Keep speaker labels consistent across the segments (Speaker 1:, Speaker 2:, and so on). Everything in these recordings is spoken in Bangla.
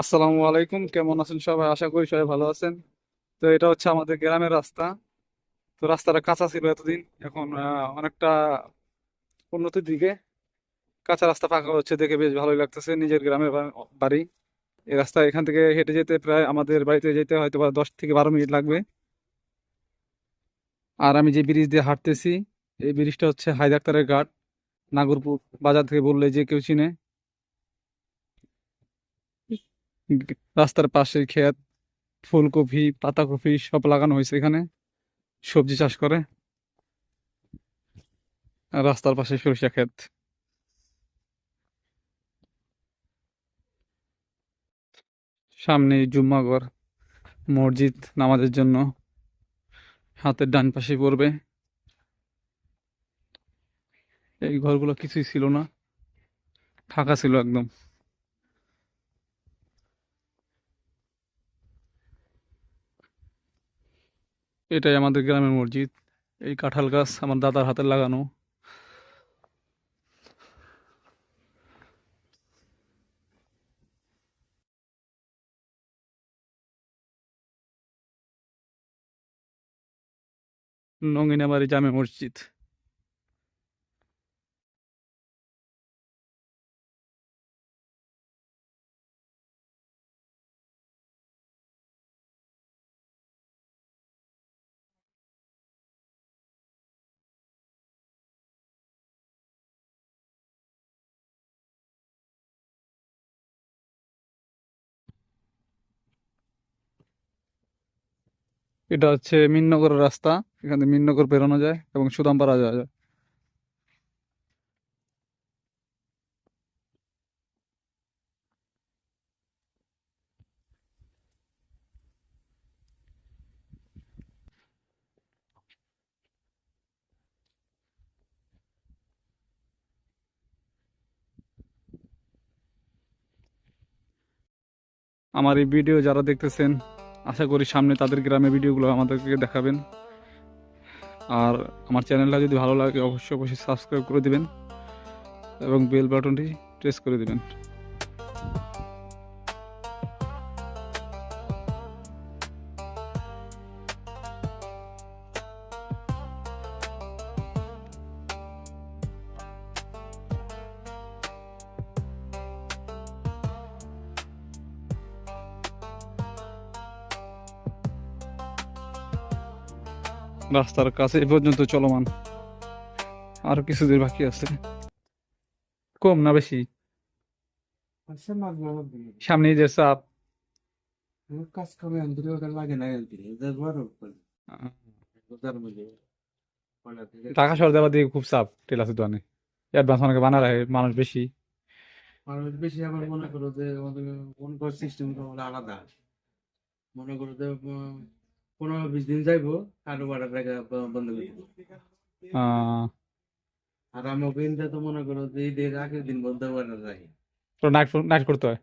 Speaker 1: আসসালামু আলাইকুম। কেমন আছেন সবাই? আশা করি সবাই ভালো আছেন। তো এটা হচ্ছে আমাদের গ্রামের রাস্তা। তো রাস্তাটা কাঁচা ছিল এতদিন। এখন অনেকটা উন্নতির দিকে কাঁচা রাস্তা পাকা হচ্ছে দেখে বেশ ভালোই লাগতেছে নিজের গ্রামের বাড়ি। এই রাস্তা এখান থেকে হেঁটে যেতে প্রায় আমাদের বাড়িতে যেতে হয়তো বা দশ থেকে বারো মিনিট লাগবে। আর আমি যে ব্রিজ দিয়ে হাঁটতেছি, এই ব্রিজটা হচ্ছে হায়দাক্তারের ঘাট, নাগরপুর বাজার থেকে বললে যে কেউ চিনে। রাস্তার পাশে ক্ষেত, ফুলকপি, পাতাকপি সব লাগানো হয়েছে এখানে। সবজি চাষ করে। রাস্তার পাশে সরিষা ক্ষেত। সামনে জুম্মা ঘর, মসজিদ নামাজের জন্য। হাতের ডান পাশে পড়বে। এই ঘরগুলো কিছুই ছিল না। ফাঁকা ছিল একদম। এটাই আমাদের গ্রামের মসজিদ। এই কাঁঠাল গাছ আমার দাদার হাতে লাগানো। নঙ্গিনাবাড়ি জামে মসজিদ। এটা হচ্ছে মিননগরের রাস্তা, এখান থেকে মিননগর বেরোনো যায় এবং সুদামপাড়া যাওয়া যায়। আমার এই ভিডিও যারা দেখতেছেন আশা করি সামনে তাদের গ্রামের ভিডিওগুলো আমাদেরকে দেখাবেন। আর আমার চ্যানেলটা যদি ভালো লাগে, অবশ্যই অবশ্যই সাবস্ক্রাইব করে দেবেন এবং বেল বাটনটি প্রেস করে দিবেন। রাস্তার কাছে এ পর্যন্ত চলমান। আরও কিছু দূর বাকি আছে। কম না বেশি?
Speaker 2: Așa m-a luat bine.
Speaker 1: সামনে ঈদের চাপ
Speaker 2: কাজ ওটা লাগে না করে
Speaker 1: ঢাকা শহর খুব চাপ টেলাসের দোকানে। অ্যাডভান্স অনেকে বানা রাখে, মানুষ বেশি।
Speaker 2: মানুষ বেশি আবার মনে করো যে আমাদের সিস্টেম আলাদা। মনে করো যে পনেরো বিশ দিন যাইবো কারও বাড়ার টাকা বন্ধ করে দিবো। আর আমার বিনটা তো মনে করো যে ঈদের আগের দিন বন্ধ যায়
Speaker 1: তো নাইট নাইট করতে হয়?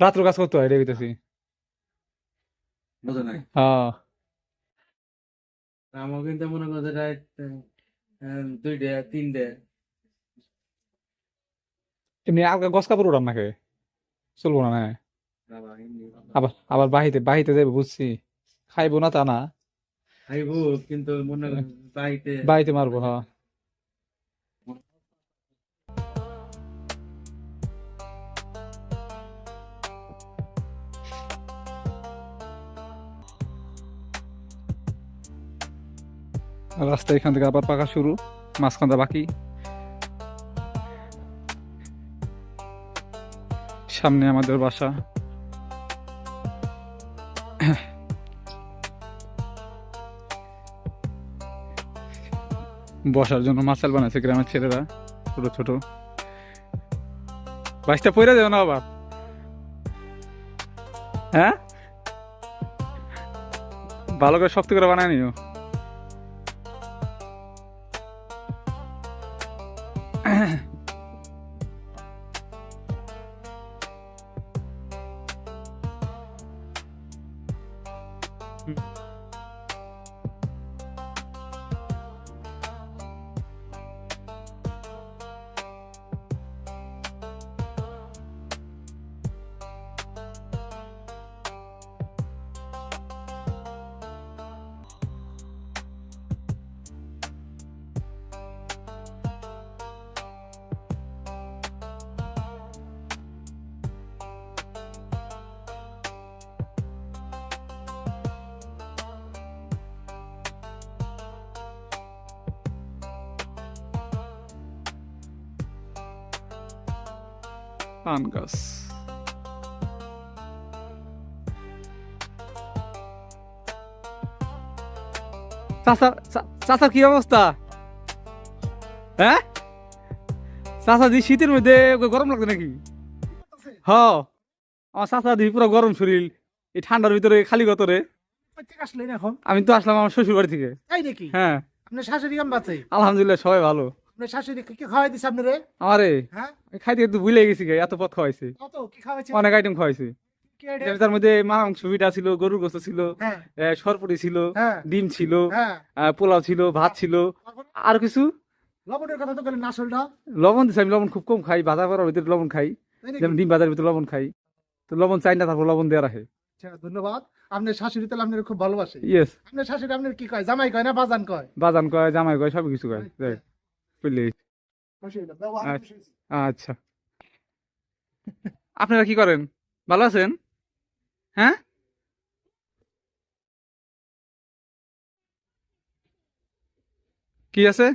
Speaker 1: রাত্র কাজ করতে হয় রে বিতেছি
Speaker 2: বুঝো নাই?
Speaker 1: হ্যাঁ
Speaker 2: আমার কিন্তু মনে করো যে রাত দুইটা তিনটে।
Speaker 1: এমনি আলগা গছ কাপড় উড়ান নাকি? চলবো না। আবার আবার বাহিতে বাহিতে যাবে বুঝছি। খাইবো না তা না।
Speaker 2: খাইবো কিন্তু মনে করো বাড়িতে
Speaker 1: মারবো হ্যাঁ। রাস্তা এখান থেকে আবার পাকা শুরু মাঝখানটা বাকি। সামনে আমাদের বাসা। বসার জন্য মাসাল বানাইছে গ্রামের ছেলেরা, ছোট ছোট। বাইশটা পয়রা দেবে না আবার। হ্যাঁ? ভালো করে শক্ত করে বানায় নিও। Mm-hmm. পান গাছ চাচার কি অবস্থা? হ্যাঁ? চাচা দি শীতের মধ্যে গরম লাগছে নাকি? হ। আমার চাচা দি পুরো গরম শরীর এই ঠান্ডার ভিতরে খালি গতরে
Speaker 3: আসলেন এখন?
Speaker 1: আমি তো আসলাম আমার শ্বশুর বাড়ি থেকে।
Speaker 3: তাই নাকি?
Speaker 1: হ্যাঁ।
Speaker 3: আপনার শাশুড়ি কেমন
Speaker 1: আলহামদুলিল্লাহ সবাই ভালো।
Speaker 3: আপনার শাশুড়ি কি কি খাওয়াই দিছে আপনারে?
Speaker 1: আমারে?
Speaker 3: হ্যাঁ?
Speaker 1: খাইতে একটু ভুলে গেছি গে, এত পথ খাওয়াইছে।
Speaker 3: কত? কি খাওয়াইছে
Speaker 1: অনেক আইটেম খাওয়াইছে।
Speaker 3: কি এটা?
Speaker 1: যেমন তার মধ্যে মাংস পিঠা ছিল গরুর গোস্ত ছিল
Speaker 3: হ্যাঁ।
Speaker 1: সরপুরি ছিল
Speaker 3: হ্যাঁ।
Speaker 1: ডিম ছিল পোলাও ছিল ভাত ছিল। আর কিছু?
Speaker 3: লবণের কথা তো বলেন আসলটা।
Speaker 1: লবণ দিছে আমি লবণ খুব কম খাই ভাজা করার ভিতরে লবণ খাই। যেমন ডিম ভাজার ভিতরে লবণ খাই। তো লবণ চাই না তারপর লবণ দেওয়া রাখে।
Speaker 3: আচ্ছা ধন্যবাদ। আপনার শাশুড়ি তাহলে আপনার খুব ভালোবাসে।
Speaker 1: ইয়েস
Speaker 3: আপনার শাশুড়ি আপনার কি কয়? জামাই কয় না বাজান কয়?
Speaker 1: বাজান কয় জামাই কয় সব কিছু কয়। আচ্ছা।
Speaker 3: হয়েছি।
Speaker 1: আচ্ছা। আপনারা কি করেন? ভালো আছেন? হ্যাঁ? কি আছে?